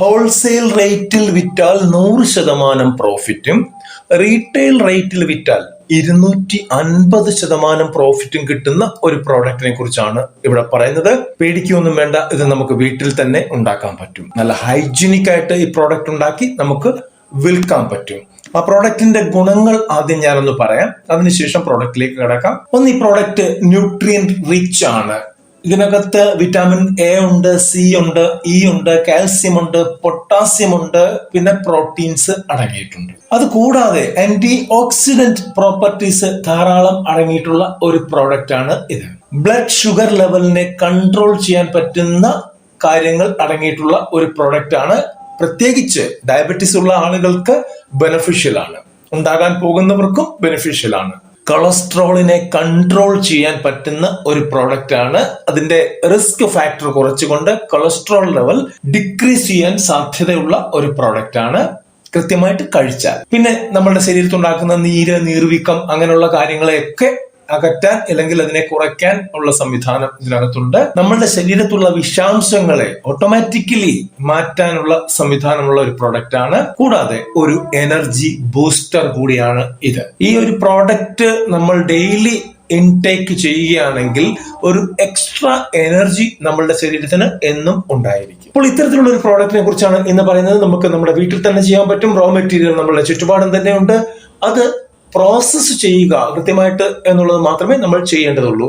Wholesale റേറ്റിൽ വിറ്റാൽ നൂറ് ശതമാനം പ്രോഫിറ്റും റീറ്റെയിൽ റേറ്റിൽ വിറ്റാൽ ഇരുന്നൂറ്റി അൻപത് ശതമാനം പ്രോഫിറ്റും കിട്ടുന്ന ഒരു പ്രോഡക്റ്റിനെ കുറിച്ചാണ് ഇവിടെ പറയുന്നത്. പേടിക്കൊന്നും വേണ്ട ഇത് നമുക്ക് വീട്ടിൽ തന്നെ ഉണ്ടാക്കാൻ പറ്റും. നല്ല ഹൈജീനിക് ആയിട്ട് ഈ പ്രോഡക്റ്റ് ഉണ്ടാക്കി നമുക്ക് വിൽക്കാൻ പറ്റും. ആ പ്രോഡക്റ്റിന്റെ ഗുണങ്ങൾ ആദ്യം ഞാനൊന്ന് പറയാം. അതിനുശേഷം പ്രോഡക്റ്റിലേക്ക് കിടക്കാം. ഒന്ന് ഈ പ്രോഡക്റ്റ് ന്യൂട്രിയൻ റിച്ച് ആണ്. ഇതിനകത്ത് വിറ്റാമിൻ എ ഉണ്ട് സി ഉണ്ട് ഇ ഉണ്ട് കാൽസ്യം ഉണ്ട് പൊട്ടാസ്യം ഉണ്ട് പിന്നെ പ്രോട്ടീൻസ് അടങ്ങിയിട്ടുണ്ട്. അത് കൂടാതെ ആന്റി ഓക്സിഡന്റ് പ്രോപ്പർട്ടീസ് ധാരാളം അടങ്ങിയിട്ടുള്ള ഒരു പ്രോഡക്റ്റ് ആണ് ഇത്. ബ്ലഡ് ഷുഗർ ലെവലിനെ കൺട്രോൾ ചെയ്യാൻ പറ്റുന്ന കാര്യങ്ങൾ അടങ്ങിയിട്ടുള്ള ഒരു പ്രോഡക്റ്റ് ആണ്. പ്രത്യേകിച്ച് ഡയബറ്റീസ് ഉള്ള ആളുകൾക്ക് ബെനഫിഷ്യൽ ആണ്. ഉണ്ടാകാൻ പോകുന്നവർക്കും ബെനിഫിഷ്യൽ ആണ്. കൊളസ്ട്രോളിനെ കൺട്രോൾ ചെയ്യാൻ പറ്റുന്ന ഒരു പ്രോഡക്റ്റ് ആണ്. അതിന്റെ റിസ്ക് ഫാക്ടർ കുറച്ചുകൊണ്ട് കൊളസ്ട്രോൾ ലെവൽ ഡിക്രീസ് ചെയ്യാൻ സാധ്യതയുള്ള ഒരു പ്രോഡക്റ്റ് ആണ്. കൃത്യമായിട്ട് കഴിച്ചാൽ. പിന്നെ നമ്മുടെ ശരീരത്തുണ്ടാക്കുന്ന നീര് നീർവീക്കം അങ്ങനെയുള്ള കാര്യങ്ങളെയൊക്കെ അകറ്റാൻ അല്ലെങ്കിൽ അതിനെ കുറയ്ക്കാൻ ഉള്ള സംവിധാനം ഇതിനകത്തുണ്ട്. നമ്മളുടെ ശരീരത്തുള്ള വിഷാംശങ്ങളെ ഓട്ടോമാറ്റിക്കലി മാറ്റാനുള്ള സംവിധാനമുള്ള ഒരു പ്രോഡക്റ്റ് ആണ്. കൂടാതെ ഒരു എനർജി ബൂസ്റ്റർ കൂടിയാണ് ഇത്. ഈ ഒരു പ്രോഡക്റ്റ് നമ്മൾ ഡെയിലി ഇൻടേക്ക് ചെയ്യുകയാണെങ്കിൽ ഒരു എക്സ്ട്രാ എനർജി നമ്മളുടെ ശരീരത്തിന് എന്നും ഉണ്ടായിരിക്കും. അപ്പോൾ ഇത്തരത്തിലുള്ള ഒരു പ്രോഡക്റ്റിനെ കുറിച്ചാണ് ഇന്ന് പറയുന്നത്. നമുക്ക് നമ്മുടെ വീട്ടിൽ തന്നെ ചെയ്യാൻ പറ്റും. റോ മെറ്റീരിയൽ നമ്മളുടെ ചുറ്റുപാടും തന്നെ ഉണ്ട്. അത് പ്രോസസ്സ് ചെയ്യുക കൃത്യമായിട്ട് എന്നുള്ളത് മാത്രമേ നമ്മൾ ചെയ്യേണ്ടതുള്ളൂ.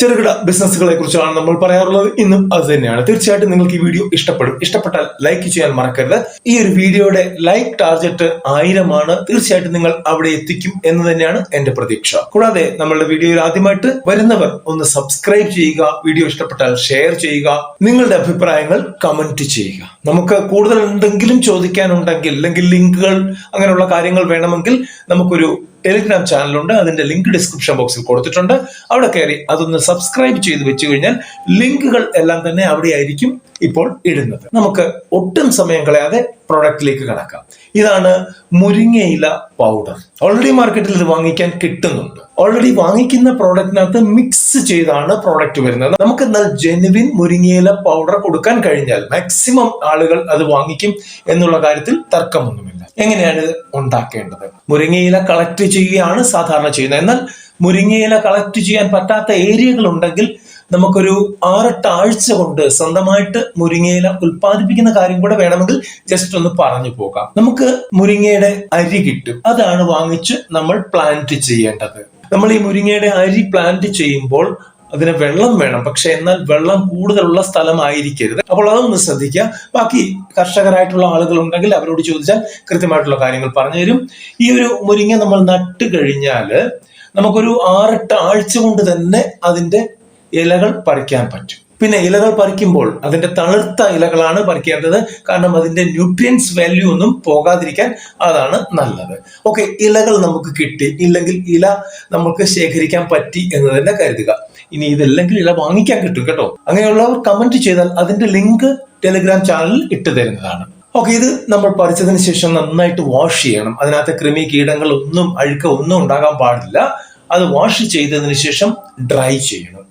ചെറുകിട ബിസിനസ്സുകളെ കുറിച്ചാണ് നമ്മൾ പറയാറുള്ളത്. ഇന്നും അത് തന്നെയാണ്. തീർച്ചയായിട്ടും നിങ്ങൾക്ക് ഈ വീഡിയോ ഇഷ്ടപ്പെടും. ഇഷ്ടപ്പെട്ടാൽ ലൈക്ക് ചെയ്യാൻ മറക്കരുത്. ഈ ഒരു വീഡിയോയുടെ ലൈക്ക് ടാർഗറ്റ് ആയിരമാണ്. തീർച്ചയായിട്ടും നിങ്ങൾ അവിടെ എത്തിക്കും എന്ന് തന്നെയാണ് എന്റെ പ്രതീക്ഷ. കൂടാതെ നമ്മളുടെ വീഡിയോയിൽ ആദ്യമായിട്ട് വരുന്നവർ ഒന്ന് സബ്സ്ക്രൈബ് ചെയ്യുക വീഡിയോ ഇഷ്ടപ്പെട്ടാൽ ഷെയർ ചെയ്യുക നിങ്ങളുടെ അഭിപ്രായങ്ങൾ കമന്റ് ചെയ്യുക. നമുക്ക് കൂടുതൽ എന്തെങ്കിലും ചോദിക്കാനുണ്ടെങ്കിൽ അല്ലെങ്കിൽ ലിങ്കുകൾ അങ്ങനെയുള്ള കാര്യങ്ങൾ വേണമെങ്കിൽ നമുക്കൊരു ടെലിഗ്രാം ചാനലുണ്ട് അതിന്റെ ലിങ്ക് ഡിസ്ക്രിപ്ഷൻ ബോക്സിൽ കൊടുത്തിട്ടുണ്ട്. അവിടെ കയറി അതൊന്ന് സബ്സ്ക്രൈബ് ചെയ്ത് വെച്ചു കഴിഞ്ഞാൽ ലിങ്കുകൾ എല്ലാം തന്നെ അവിടെ ആയിരിക്കും ഇപ്പോൾ ഇടുന്നത്. നമുക്ക് ഒട്ടും സമയം കളയാതെ പ്രൊഡക്റ്റിലേക്ക് കടക്കാം. ഇതാണ് മുരിങ്ങയില പൗഡർ ഓൾറെഡി മാർക്കറ്റിൽ ഇത് വാങ്ങിക്കാൻ കിട്ടുന്നുണ്ട്. ഓൾറെഡി വാങ്ങിക്കുന്ന പ്രോഡക്റ്റിനകത്ത് മിക്സ് ചെയ്താണ് പ്രോഡക്റ്റ് വരുന്നത്. നമുക്ക് എന്നാൽ ജെനുവിൻ മുരിങ്ങയില പൗഡർ കൊടുക്കാൻ കഴിഞ്ഞാൽ മാക്സിമം ആളുകൾ അത് വാങ്ങിക്കും എന്നുള്ള കാര്യത്തിൽ തർക്കമൊന്നുമില്ല. എങ്ങനെയാണ് ഇത് ഉണ്ടാക്കേണ്ടത്? മുരിങ്ങയില കളക്ട് ചെയ്യുകയാണ് സാധാരണ ചെയ്യുന്നത്. എന്നാൽ മുരിങ്ങയില കളക്ട് ചെയ്യാൻ പറ്റാത്ത ഏരിയകൾ ഉണ്ടെങ്കിൽ നമുക്കൊരു ആറെട്ട് ആഴ്ച കൊണ്ട് സ്വന്തമായിട്ട് മുരിങ്ങയില ഉൽപ്പാദിപ്പിക്കുന്ന കാര്യം കൂടെ വേണമെങ്കിൽ ജസ്റ്റ് ഒന്ന് പറഞ്ഞു പോകാം. നമുക്ക് മുരിങ്ങയുടെ അരി കിട്ടും. അതാണ് വാങ്ങിച്ച് നമ്മൾ പ്ലാന്റ് ചെയ്യേണ്ടത്. നമ്മൾ ഈ മുരിങ്ങയുടെ അരി പ്ലാന്റ് ചെയ്യുമ്പോൾ അതിന് വെള്ളം വേണം. പക്ഷെ എന്നാൽ വെള്ളം കൂടുതലുള്ള സ്ഥലമായിരിക്കരുത്. അപ്പോൾ അതൊന്ന് ശ്രദ്ധിക്കുക. ബാക്കി കർഷകരായിട്ടുള്ള ആളുകൾ ഉണ്ടെങ്കിൽ അവരോട് ചോദിച്ചാൽ കൃത്യമായിട്ടുള്ള കാര്യങ്ങൾ പറഞ്ഞു തരും ഈ ഒരു മുരിങ്ങ നമ്മൾ നട്ട് കഴിഞ്ഞാൽ നമുക്കൊരു ആറെട്ട് ആഴ്ച കൊണ്ട് തന്നെ അതിന്റെ ഇലകൾ പറിക്കാൻ പറ്റും. പിന്നെ ഇലകൾ പറിക്കുമ്പോൾ അതിന്റെ തളിർത്ത ഇലകളാണ് പറിക്കേണ്ടത്. കാരണം അതിന്റെ ന്യൂട്രിയൻസ് വാല്യൂ ഒന്നും പോകാതിരിക്കാൻ അതാണ് നല്ലത്. ഓക്കെ ഇലകൾ നമുക്ക് കിട്ടി. ഇല്ലെങ്കിൽ ഇല നമുക്ക് ശേഖരിക്കാൻ പറ്റി എന്ന് തന്നെ കരുതുക. ഇനി ഇതല്ലെങ്കിൽ ഇല വാങ്ങിക്കാൻ കിട്ടും കേട്ടോ. അങ്ങനെയുള്ളവർ കമന്റ് ചെയ്താൽ അതിന്റെ ലിങ്ക് ടെലിഗ്രാം ചാനലിൽ ഇട്ട് തരുന്നതാണ്. ഓക്കെ ഇത് നമ്മൾ പറിച്ചതിന് ശേഷം നന്നായിട്ട് വാഷ് ചെയ്യണം. അതിനകത്ത് കൃമി കീടങ്ങൾ ഒന്നും അഴുക്ക ഒന്നും ഉണ്ടാകാൻ പാടില്ല. അത് വാഷ് ചെയ്തതിന് ശേഷം ഡ്രൈ ചെയ്യണം.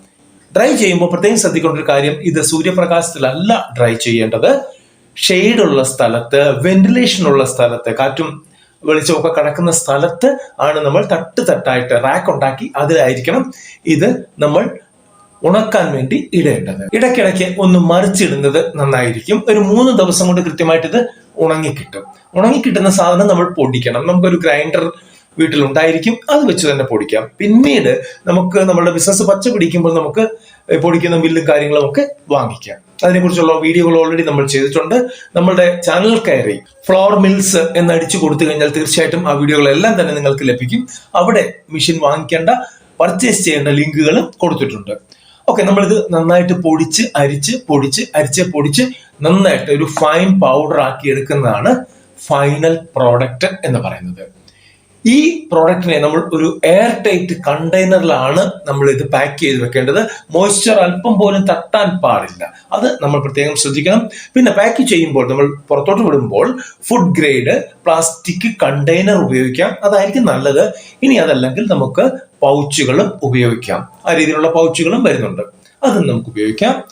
ഡ്രൈ ചെയ്യുമ്പോൾ പ്രത്യേകം ശ്രദ്ധിക്കേണ്ട ഒരു കാര്യം ഇത് സൂര്യപ്രകാശത്തിലല്ല ഡ്രൈ ചെയ്യേണ്ടത്. ഷെയ്ഡുള്ള സ്ഥലത്ത് വെന്റിലേഷൻ ഉള്ള സ്ഥലത്ത് കാറ്റും വെളിച്ചമൊക്കെ കിടക്കുന്ന സ്ഥലത്ത് ആണ് നമ്മൾ തട്ട് തട്ടായിട്ട് റാക്ക് ഉണ്ടാക്കി അതിലായിരിക്കണം ഇത് നമ്മൾ ഉണക്കാൻ വേണ്ടി ഇടേണ്ടത്. ഇടയ്ക്കിടയ്ക്ക് ഒന്ന് മറിച്ചിടുന്നത് നന്നായിരിക്കും. ഒരു മൂന്ന് ദിവസം കൊണ്ട് കൃത്യമായിട്ട് ഇത് ഉണങ്ങിക്കിട്ടും. ഉണങ്ങിക്കിട്ടുന്ന സാധനം നമ്മൾ പൊടിക്കണം. നമുക്കൊരു ഗ്രൈൻഡർ വീട്ടിലുണ്ടായിരിക്കും. അത് വെച്ച് തന്നെ പൊടിക്കാം. പിന്നീട് നമുക്ക് നമ്മുടെ ബിസിനസ് പച്ച പിടിക്കുമ്പോൾ നമുക്ക് പൊടിക്കുന്ന ബില്ലും കാര്യങ്ങളും ഒക്കെ വാങ്ങിക്കാം. അതിനെക്കുറിച്ചുള്ള വീഡിയോകൾ ഓൾറെഡി നമ്മൾ ചെയ്തിട്ടുണ്ട്. നമ്മളുടെ ചാനൽ കയറി ഫ്ലോർ മിൽസ് എന്ന് അടിച്ചു കൊടുത്തു കഴിഞ്ഞാൽ തീർച്ചയായിട്ടും ആ വീഡിയോകളെല്ലാം തന്നെ നിങ്ങൾക്ക് ലഭിക്കും. അവിടെ മെഷീൻ വാങ്ങിക്കേണ്ട പർച്ചേസ് ചെയ്യേണ്ട ലിങ്കുകളും കൊടുത്തിട്ടുണ്ട്. ഓക്കെ നമ്മളിത് നന്നായിട്ട് പൊടിച്ച് അരിച്ച് പൊടിച്ച് അരിച്ച് പൊടിച്ച് നന്നായിട്ട് ഒരു ഫൈൻ പൗഡർ ആക്കി എടുക്കുന്നതാണ് ഫൈനൽ പ്രോഡക്റ്റ് എന്ന് പറയുന്നത്. ഈ പ്രോഡക്റ്റിനെ നമ്മൾ ഒരു എയർ ടൈറ്റ് കണ്ടെയ്നറിലാണ് നമ്മൾ ഇത് പാക്ക് ചെയ്ത് വെക്കേണ്ടത്. മോയ്സ്ചർ അല്പം പോലും തട്ടാൻ പാടില്ല. അത് നമ്മൾ പ്രത്യേകം ശ്രദ്ധിക്കണം. പിന്നെ പാക്ക് ചെയ്യുമ്പോൾ നമ്മൾ പുറത്തോട്ട് വിടുമ്പോൾ ഫുഡ് ഗ്രേഡ് പ്ലാസ്റ്റിക് കണ്ടെയ്നർ ഉപയോഗിക്കാം. അതായിരിക്കും നല്ലത്. ഇനി അതല്ലെങ്കിൽ നമുക്ക് പൗച്ചുകളും ഉപയോഗിക്കാം. ആ രീതിയിലുള്ള പൗച്ചുകളും വരുന്നുണ്ട്. അതും നമുക്ക് ഉപയോഗിക്കാം.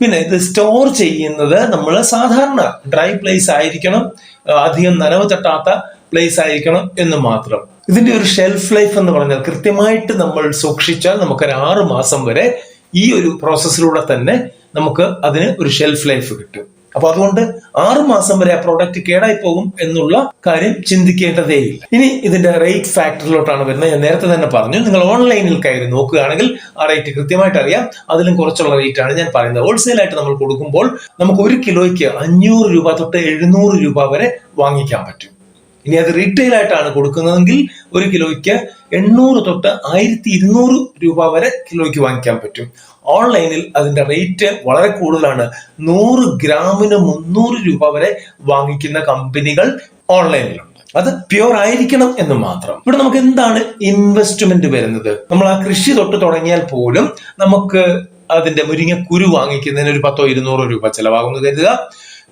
പിന്നെ ഇത് സ്റ്റോർ ചെയ്യുന്നത് നമ്മൾ സാധാരണ ഡ്രൈ പ്ലേസ് ആയിരിക്കണം. അധികം നനവ് തട്ടാത്ത പ്ലേസ് ആയിരിക്കണം എന്ന് മാത്രം. ഇതിന്റെ ഒരു ഷെൽഫ് ലൈഫ് എന്ന് പറഞ്ഞാൽ കൃത്യമായിട്ട് നമ്മൾ സൂക്ഷിച്ചാൽ നമുക്കൊരു ആറ് മാസം വരെ ഈ ഒരു പ്രോസസ്സിലൂടെ തന്നെ നമുക്ക് അതിന് ഒരു ഷെൽഫ് ലൈഫ് കിട്ടും. അപ്പൊ അതുകൊണ്ട് ആറു മാസം വരെ ആ പ്രോഡക്റ്റ് കേടായി പോകും എന്നുള്ള കാര്യം ചിന്തിക്കേണ്ടതേയില്ല. ഇനി ഇതിന്റെ റേറ്റ് ഫാക്ടറിലോട്ടാണ് വരുന്നത്. ഞാൻ നേരത്തെ തന്നെ പറഞ്ഞു നിങ്ങൾ ഓൺലൈനിൽ കയറി നോക്കുകയാണെങ്കിൽ ആ റേറ്റ് കൃത്യമായിട്ട് അറിയാം. അതിലും കുറച്ചുള്ള റേറ്റ് ആണ് ഞാൻ പറയുന്നത്. ഹോൾസെയിൽ ആയിട്ട് നമ്മൾ കൊടുക്കുമ്പോൾ നമുക്ക് ഒരു കിലോയ്ക്ക് അഞ്ഞൂറ് രൂപ തൊട്ട് എഴുന്നൂറ് രൂപ വരെ വാങ്ങിക്കാൻ പറ്റും. ഇനി അത് റീറ്റെയിൽ ആയിട്ടാണ് കൊടുക്കുന്നതെങ്കിൽ ഒരു കിലോയ്ക്ക് എണ്ണൂറ് തൊട്ട് ആയിരത്തി ഇരുന്നൂറ് രൂപ വരെ കിലോയ്ക്ക് വാങ്ങിക്കാൻ പറ്റും. ഓൺലൈനിൽ അതിന്റെ റേറ്റ് വളരെ കൂടുതലാണ്. നൂറ് ഗ്രാമിന് മുന്നൂറ് രൂപ വരെ വാങ്ങിക്കുന്ന കമ്പനികൾ ഓൺലൈനിലുണ്ട് അത് പ്യുവർ ആയിരിക്കണം എന്ന് മാത്രം. ഇവിടെ നമുക്ക് എന്താണ് ഇൻവെസ്റ്റ്മെന്റ് വരുന്നത്? നമ്മൾ ആ കൃഷി തൊട്ട് തുടങ്ങിയാൽ പോലും നമുക്ക് അതിന്റെ മുരിങ്ങ കുരു വാങ്ങിക്കുന്നതിന് ഒരു പത്തോ ഇരുന്നൂറോ രൂപ ചെലവാകുന്നു കരുതുക.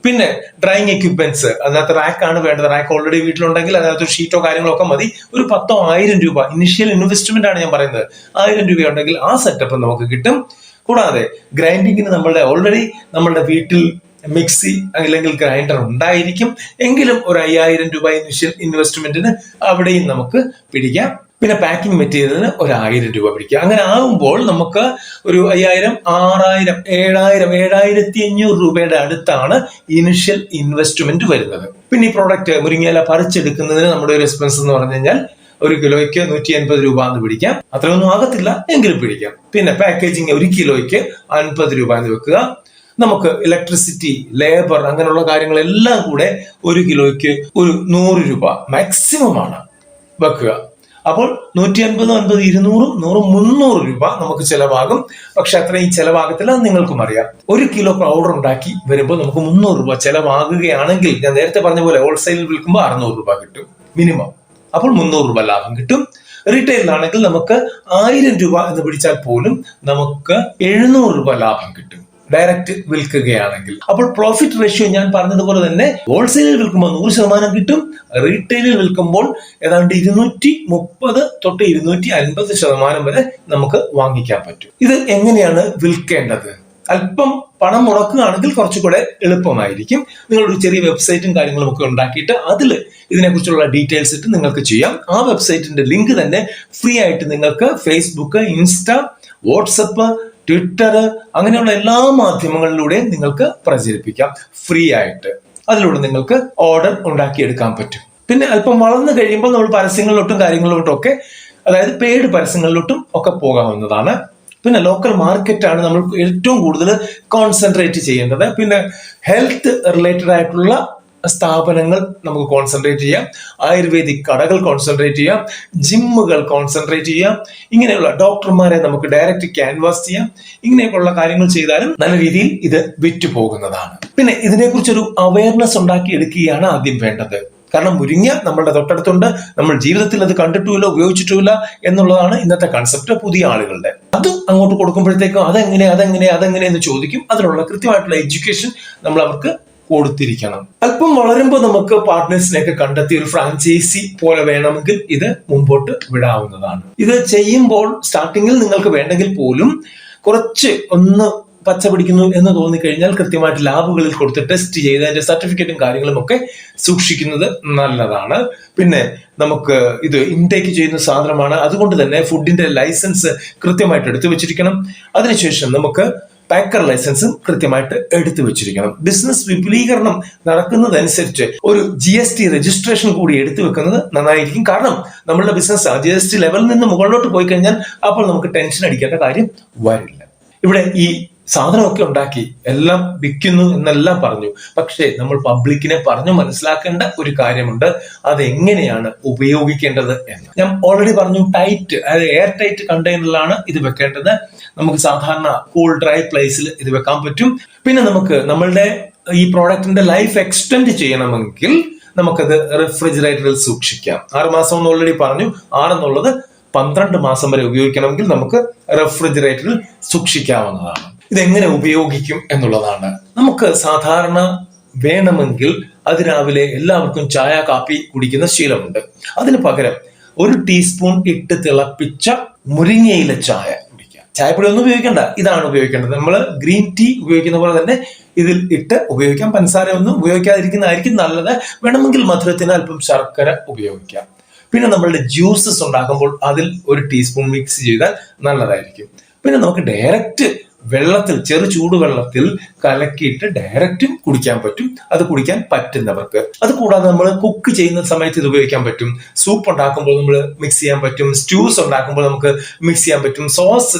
പിന്നെ ഡ്രൈയിങ് എക്യുപ്മെന്റ്സ് അതിനകത്ത് റാക്കാണ് വേണ്ടത്. റാക്ക് ഓൾറെഡി വീട്ടിലുണ്ടെങ്കിൽ അതിനകത്ത് ഷീറ്റോ കാര്യങ്ങളോ ഒക്കെ മതി. ഒരു പത്തോ ആയിരം രൂപ ഇനിഷ്യൽ ഇൻവെസ്റ്റ്മെന്റ് ആണ് ഞാൻ പറയുന്നത്. ആയിരം രൂപ ഉണ്ടെങ്കിൽ ആ സെറ്റപ്പ് നമുക്ക് കിട്ടും. കൂടാതെ ഗ്രൈൻഡിങ്ങിന് നമ്മളുടെ ഓൾറെഡി നമ്മളുടെ വീട്ടിൽ മിക്സി അല്ലെങ്കിൽ ഗ്രൈൻഡർ ഉണ്ടായിരിക്കും. എങ്കിലും ഒരു അയ്യായിരം രൂപ ഇനിഷ്യൽ ഇൻവെസ്റ്റ്മെന്റിന് അവിടെയും നമുക്ക് പിടിക്കാം. പിന്നെ പാക്കിംഗ് മെറ്റീരിയലിന് ഒരു രൂപ പിടിക്കുക. അങ്ങനെ ആകുമ്പോൾ നമുക്ക് ഒരു അയ്യായിരം ആറായിരം ഏഴായിരം ഏഴായിരത്തി അഞ്ഞൂറ് രൂപയുടെ അടുത്താണ് ഇനിഷ്യൽ ഇൻവെസ്റ്റ്മെന്റ് വരുന്നത്. പിന്നെ ഈ പ്രോഡക്റ്റ് മുരിങ്ങയില പറിച്ചെടുക്കുന്നതിന് നമ്മുടെ ഒരു എക്സ്പെൻസ് എന്ന് പറഞ്ഞു കഴിഞ്ഞാൽ ഒരു കിലോയ്ക്ക് നൂറ്റി അൻപത് രൂപ എന്ന് പിടിക്കാം. അത്രയൊന്നും ആകത്തില്ല എങ്കിലും പിടിക്കാം. പിന്നെ പാക്കേജിങ് ഒരു കിലോയ്ക്ക് അൻപത് രൂപ എന്ന് വെക്കുക. നമുക്ക് ഇലക്ട്രിസിറ്റി ലേബർ അങ്ങനെയുള്ള കാര്യങ്ങളെല്ലാം കൂടെ ഒരു കിലോയ്ക്ക് ഒരു നൂറ് രൂപ മാക്സിമം ആണ് വെക്കുക. അപ്പോൾ നൂറ്റി അൻപത് അൻപത് ഇരുന്നൂറും നൂറും മുന്നൂറ് രൂപ നമുക്ക് ചിലവാകും. പക്ഷെ അത്രയും ചിലവാകത്തില്ല നിങ്ങൾക്കും അറിയാം. ഒരു കിലോ പൗഡർ ഉണ്ടാക്കി വരുമ്പോൾ നമുക്ക് മുന്നൂറ് രൂപ ചിലവാകുകയാണെങ്കിൽ ഞാൻ നേരത്തെ പറഞ്ഞ പോലെ ഹോൾസെയിൽ വിൽക്കുമ്പോൾ അറുന്നൂറ് രൂപ കിട്ടും മിനിമം അപ്പോൾ മുന്നൂറ് രൂപ ലാഭം കിട്ടും. റീറ്റെയിലാണെങ്കിൽ നമുക്ക് ആയിരം രൂപ എന്ന് പിടിച്ചാൽ പോലും നമുക്ക് എഴുന്നൂറ് രൂപ ലാഭം കിട്ടും. ഡയറക്റ്റ് വിൽക്കുകയാണെങ്കിൽ. അപ്പോൾ പ്രോഫിറ്റ് റേഷ്യോ ഞാൻ പറഞ്ഞതുപോലെ തന്നെ ഹോൾസെയിലിൽ വിൽക്കുമ്പോൾ നൂറ് ശതമാനം കിട്ടും റീറ്റെയിലിൽ വിൽക്കുമ്പോൾ ഏതാണ്ട് ഇരുന്നൂറ്റി മുപ്പത് തൊട്ട് ഇരുന്നൂറ്റി അൻപത് ശതമാനം വരെ നമുക്ക് വാങ്ങിക്കാൻ പറ്റും. ഇത് എങ്ങനെയാണ് വിൽക്കേണ്ടത്? അല്പം പണം മുടക്കുകയാണെങ്കിൽ കുറച്ചുകൂടെ എളുപ്പമായിരിക്കും. നിങ്ങളൊരു ചെറിയ വെബ്സൈറ്റും കാര്യങ്ങളും ഒക്കെ ഉണ്ടാക്കിയിട്ട് അതിൽ ഇതിനെക്കുറിച്ചുള്ള ഡീറ്റെയിൽസ് ഇട്ട് നിങ്ങൾക്ക് ചെയ്യാം. ആ വെബ്സൈറ്റിന്റെ ലിങ്ക് തന്നെ ഫ്രീ ആയിട്ട് നിങ്ങൾക്ക് ഫേസ്ബുക്ക് ഇൻസ്റ്റ വാട്സപ്പ് ട്വിറ്റർ അങ്ങനെയുള്ള എല്ലാ മാധ്യമങ്ങളിലൂടെയും നിങ്ങൾക്ക് പ്രചരിപ്പിക്കാം. ഫ്രീ ആയിട്ട്. അതിലൂടെ നിങ്ങൾക്ക് ഓർഡർ ഉണ്ടാക്കിയെടുക്കാൻ പറ്റും. പിന്നെ അല്പം വളർന്നു കഴിയുമ്പോൾ നമ്മൾ പരസ്യങ്ങളിലോട്ടും കാര്യങ്ങളിലോട്ടും ഒക്കെ അതായത് പെയ്ഡ് പരസ്യങ്ങളിലോട്ടും ഒക്കെ പോകാവുന്നതാണ്. പിന്നെ ലോക്കൽ മാർക്കറ്റാണ് നമ്മൾ ഏറ്റവും കൂടുതൽ കോൺസെൻട്രേറ്റ് ചെയ്യേണ്ടത്. പിന്നെ ഹെൽത്ത് റിലേറ്റഡ് ആയിട്ടുള്ള സ്ഥാപനങ്ങൾ നമുക്ക് കോൺസെൻട്രേറ്റ് ചെയ്യാം. ആയുർവേദിക് കടകൾ കോൺസെൻട്രേറ്റ് ചെയ്യാം. ജിമ്മുകൾ കോൺസെൻട്രേറ്റ് ചെയ്യാം. ഇങ്ങനെയുള്ള ഡോക്ടർമാരെ നമുക്ക് ഡയറക്റ്റ് ക്യാൻവാസ് ചെയ്യാം. ഇങ്ങനെയൊക്കെയുള്ള കാര്യങ്ങൾ ചെയ്താലും നല്ല രീതിയിൽ ഇത് വിറ്റുപോകുന്നതാണ്. പിന്നെ ഇതിനെക്കുറിച്ചൊരു അവയർനെസ് ഉണ്ടാക്കി എടുക്കുകയാണ് ആദ്യം വേണ്ടത്. കാരണം മുരിങ്ങ നമ്മളുടെ തൊട്ടടുത്തുണ്ട്. നമ്മൾ ജീവിതത്തിൽ അത് കണ്ടിട്ടുമില്ല ഉപയോഗിച്ചിട്ടുമില്ല എന്നുള്ളതാണ് ഇന്നത്തെ കൺസെപ്റ്റ് പുതിയ ആളുകളുടെ. അത് അങ്ങോട്ട് കൊടുക്കുമ്പോഴത്തേക്കും അതെങ്ങനെ അതെങ്ങനെ അതെങ്ങനെ എന്ന് ചോദിക്കും. അതിനുള്ള കൃത്യമായിട്ടുള്ള എഡ്യൂക്കേഷൻ നമ്മൾ അവർക്ക് കൊടുത്തിരിക്കണം. അല്പം വളരുമ്പോൾ നമുക്ക് പാർട്ട്നേഴ്സിനെയൊക്കെ കണ്ടെത്തി ഒരു ഫ്രാഞ്ചൈസി പോലെ വേണമെങ്കിൽ ഇത് മുമ്പോട്ട് വിടാവുന്നതാണ്. ഇത് ചെയ്യുമ്പോൾ സ്റ്റാർട്ടിങ്ങിൽ നിങ്ങൾക്ക് വേണ്ടെങ്കിൽ പോലും കുറച്ച് ഒന്ന് പച്ച പിടിക്കുന്നു എന്ന് തോന്നിക്കഴിഞ്ഞാൽ കൃത്യമായിട്ട് ലാബുകളിൽ കൊടുത്ത് ടെസ്റ്റ് ചെയ്ത് അതിന്റെ സർട്ടിഫിക്കറ്റും കാര്യങ്ങളും ഒക്കെ സൂക്ഷിക്കുന്നത് നല്ലതാണ്. പിന്നെ നമുക്ക് ഇത് ഇൻടേക്ക് ചെയ്യുന്ന സാധനമാണ്. അതുകൊണ്ട് തന്നെ ഫുഡിന്റെ ലൈസൻസ് കൃത്യമായിട്ട് എടുത്തു വെച്ചിരിക്കണം. അതിനുശേഷം നമുക്ക് പാക്കർ ലൈസൻസും കൃത്യമായിട്ട് എടുത്തു വെച്ചിരിക്കണം. ബിസിനസ് വിപുലീകരണം നടക്കുന്നതനുസരിച്ച് ഒരു ജി എസ് ടി രജിസ്ട്രേഷൻ കൂടി എടുത്തു വെക്കുന്നത് നന്നായിരിക്കും. കാരണം നമ്മളുടെ ബിസിനസ് ജി എസ് ടി ലെവലിൽ നിന്ന് മുകളിലോട്ട് പോയി കഴിഞ്ഞാൽ അപ്പോൾ നമുക്ക് ടെൻഷൻ അടിക്കേണ്ട കാര്യം വരില്ല. ഇവിടെ ഈ സാധനമൊക്കെ ഉണ്ടാക്കി എല്ലാം വിൽക്കുന്നു എന്നെല്ലാം പറഞ്ഞു. പക്ഷേ നമ്മൾ പബ്ലിക്കിനെ പറഞ്ഞു മനസ്സിലാക്കേണ്ട ഒരു കാര്യമുണ്ട്. അതെങ്ങനെയാണ് ഉപയോഗിക്കേണ്ടത് എന്ന്. ഞാൻ ഓൾറെഡി പറഞ്ഞു ടൈറ്റ് അതായത് എയർ ടൈറ്റ് കണ്ടെയ്നറിലാണ് ഇത് വെക്കേണ്ടത്. നമുക്ക് സാധാരണ കൂൾ ഡ്രൈ പ്ലേസിൽ ഇത് വെക്കാൻ പറ്റും. പിന്നെ നമുക്ക് നമ്മളുടെ ഈ പ്രോഡക്റ്റിന്റെ ലൈഫ് എക്സ്റ്റെൻഡ് ചെയ്യണമെങ്കിൽ നമുക്കത് റെഫ്രിജറേറ്ററിൽ സൂക്ഷിക്കാം. ആറ് മാസം എന്ന് ഓൾറെഡി പറഞ്ഞു. ആറെന്നുള്ളത് പന്ത്രണ്ട് മാസം വരെ ഉപയോഗിക്കണമെങ്കിൽ നമുക്ക് റെഫ്രിജറേറ്ററിൽ സൂക്ഷിക്കാവുന്നതാണ്. ഇതെങ്ങനെ ഉപയോഗിക്കും എന്നുള്ളതാണ്. നമുക്ക് സാധാരണ വേണമെങ്കിൽ അതിരാവിലെ എല്ലാവർക്കും ചായ കാപ്പി കുടിക്കുന്ന ശീലമുണ്ട്. അതിന് പകരം ഒരു ടീസ്പൂൺ ഇട്ട് തിളപ്പിച്ച മുരിങ്ങയില ചായ കുടിക്കുക ചായപ്പൊടി ഒന്നും ഉപയോഗിക്കേണ്ട. ഇതാണ് ഉപയോഗിക്കേണ്ടത്. നമ്മൾ ഗ്രീൻ ടീ ഉപയോഗിക്കുന്ന പോലെ തന്നെ ഇതിൽ ഇട്ട് ഉപയോഗിക്കാം. പഞ്ചസാര ഒന്നും ഉപയോഗിക്കാതിരിക്കുന്നതായിരിക്കും നല്ലത്. വേണമെങ്കിൽ മധുരത്തിന് അല്പം ശർക്കര ഉപയോഗിക്കാം. പിന്നെ നമ്മളുടെ ജ്യൂസസ് ഉണ്ടാക്കുമ്പോൾ അതിൽ ഒരു ടീസ്പൂൺ മിക്സ് ചെയ്താൽ നല്ലതായിരിക്കും. പിന്നെ നമുക്ക് ഡയറക്റ്റ് വെള്ളത്തിൽ ചെറു ചൂടുവെള്ളത്തിൽ കലക്കിയിട്ട് ഡയറക്റ്റും കുടിക്കാൻ പറ്റും. അത് കുടിക്കാൻ പറ്റുന്നവർക്ക്. അത് കൂടാതെ നമ്മൾ കുക്ക് ചെയ്യുന്ന സമയത്ത് ഇത് ഉപയോഗിക്കാൻ പറ്റും. സൂപ്പ് ഉണ്ടാക്കുമ്പോൾ നമ്മൾ മിക്സ് ചെയ്യാൻ പറ്റും. സ്റ്റൂസ് ഉണ്ടാക്കുമ്പോൾ നമുക്ക് മിക്സ് ചെയ്യാൻ പറ്റും. സോസ്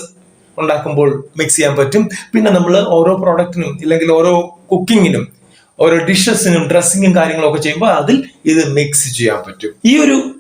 ഉണ്ടാക്കുമ്പോൾ മിക്സ് ചെയ്യാൻ പറ്റും. പിന്നെ നമ്മൾ ഓരോ പ്രോഡക്റ്റിനും ഇല്ലെങ്കിൽ ഓരോ കുക്കിങ്ങിനും ഓരോ ഡിഷസിനും ഡ്രസ്സിങ്ങും കാര്യങ്ങളൊക്കെ ചെയ്യുമ്പോൾ അതിൽ ഇത് മിക്സ് ചെയ്യാൻ പറ്റും. ഈ ഒരു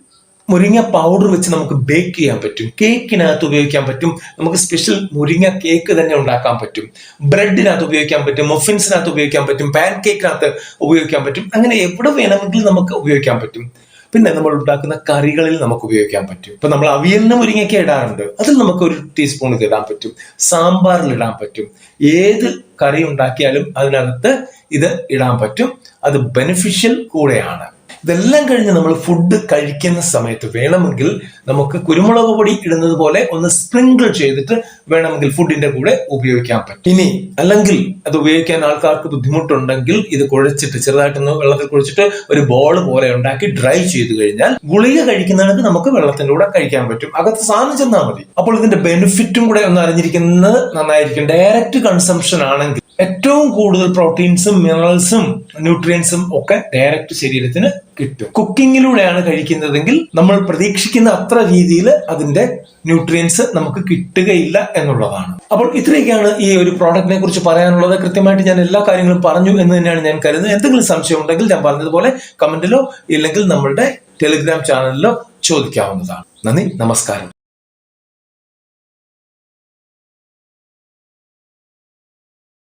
മുരിങ്ങ പൗഡർ വെച്ച് നമുക്ക് ബേക്ക് ചെയ്യാൻ പറ്റും. കേക്കിനകത്ത് ഉപയോഗിക്കാൻ പറ്റും. നമുക്ക് സ്പെഷ്യൽ മുരിങ്ങ കേക്ക് തന്നെ ഉണ്ടാക്കാൻ പറ്റും. ബ്രെഡിനകത്ത് ഉപയോഗിക്കാൻ പറ്റും. മഫിൻസിനകത്ത് ഉപയോഗിക്കാൻ പറ്റും. പാൻ കേക്കിനകത്ത് ഉപയോഗിക്കാൻ പറ്റും. അങ്ങനെ എവിടെ വേണമെങ്കിലും നമുക്ക് ഉപയോഗിക്കാൻ പറ്റും. പിന്നെ നമ്മൾ ഉണ്ടാക്കുന്ന കറികളിൽ നമുക്ക് ഉപയോഗിക്കാൻ പറ്റും. ഇപ്പൊ നമ്മൾ അവിയലിന് മുരിങ്ങയ്ക്ക് ഇടാറുണ്ട്. അതിൽ നമുക്ക് ഒരു ടീസ്പൂൺ ഇത് ഇടാൻ പറ്റും. സാമ്പാറിൽ ഇടാൻ പറ്റും. ഏത് കറി ഉണ്ടാക്കിയാലും അതിനകത്ത് ഇത് ഇടാൻ പറ്റും. അത് ബെനിഫിഷ്യൽ കൂടെയാണ്. ഇതെല്ലാം കഴിഞ്ഞ് നമ്മൾ ഫുഡ് കഴിക്കുന്ന സമയത്ത് വേണമെങ്കിൽ നമുക്ക് കുരുമുളക് പൊടി ഇടുന്നത് പോലെ ഒന്ന് സ്പ്രിങ്കിൾ ചെയ്തിട്ട് വേണമെങ്കിൽ ഫുഡിന്റെ കൂടെ ഉപയോഗിക്കാൻ പറ്റും. ഇനി അല്ലെങ്കിൽ അത് ഉപയോഗിക്കാൻ ആൾക്കാർക്ക് ബുദ്ധിമുട്ടുണ്ടെങ്കിൽ ഇത് കുഴച്ചിട്ട് ചെറുതായിട്ടൊന്ന് വെള്ളത്തിൽ കുഴിച്ചിട്ട് ഒരു ബോൾ പോലെ ഉണ്ടാക്കി ഡ്രൈ ചെയ്ത് കഴിഞ്ഞാൽ ഗുളിക കഴിക്കുന്നതിനൊക്കെ നമുക്ക് വെള്ളത്തിന്റെ കൂടെ കഴിക്കാൻ പറ്റും. അകത്ത് സാധനം ചെന്നാൽ മതി. അപ്പോൾ ഇതിന്റെ ബെനിഫിറ്റും കൂടെ ഒന്ന് അറിഞ്ഞിരിക്കുന്നത് നന്നായിരിക്കും. ഡയറക്റ്റ് കൺസംഷൻ ആണെങ്കിൽ ഏറ്റവും കൂടുതൽ പ്രോട്ടീൻസും മിനറൽസും ന്യൂട്രിയൻസും ഒക്കെ ഡയറക്റ്റ് ശരീരത്തിന് കിട്ടും. കുക്കിങ്ങിലൂടെയാണ് കഴിക്കുന്നതെങ്കിൽ നമ്മൾ പ്രതീക്ഷിക്കുന്ന അത്ര രീതിയിൽ അതിന്റെ ന്യൂട്രിയൻസ് നമുക്ക് കിട്ടുകയില്ല എന്നുള്ളതാണ്. അപ്പോൾ ഇത്രയൊക്കെയാണ് ഈ ഒരു പ്രോഡക്റ്റിനെ കുറിച്ച് പറയാനുള്ളത്. കൃത്യമായിട്ട് ഞാൻ എല്ലാ കാര്യങ്ങളും പറഞ്ഞു എന്ന് തന്നെയാണ് ഞാൻ കരുതുന്നത്. എന്തെങ്കിലും സംശയം ഉണ്ടെങ്കിൽ ഞാൻ പറഞ്ഞതുപോലെ കമന്റിലോ ഇല്ലെങ്കിൽ നമ്മളുടെ ടെലിഗ്രാം ചാനലിലോ ചോദിക്കാവുന്നതാണ്. നന്ദി നമസ്കാരം.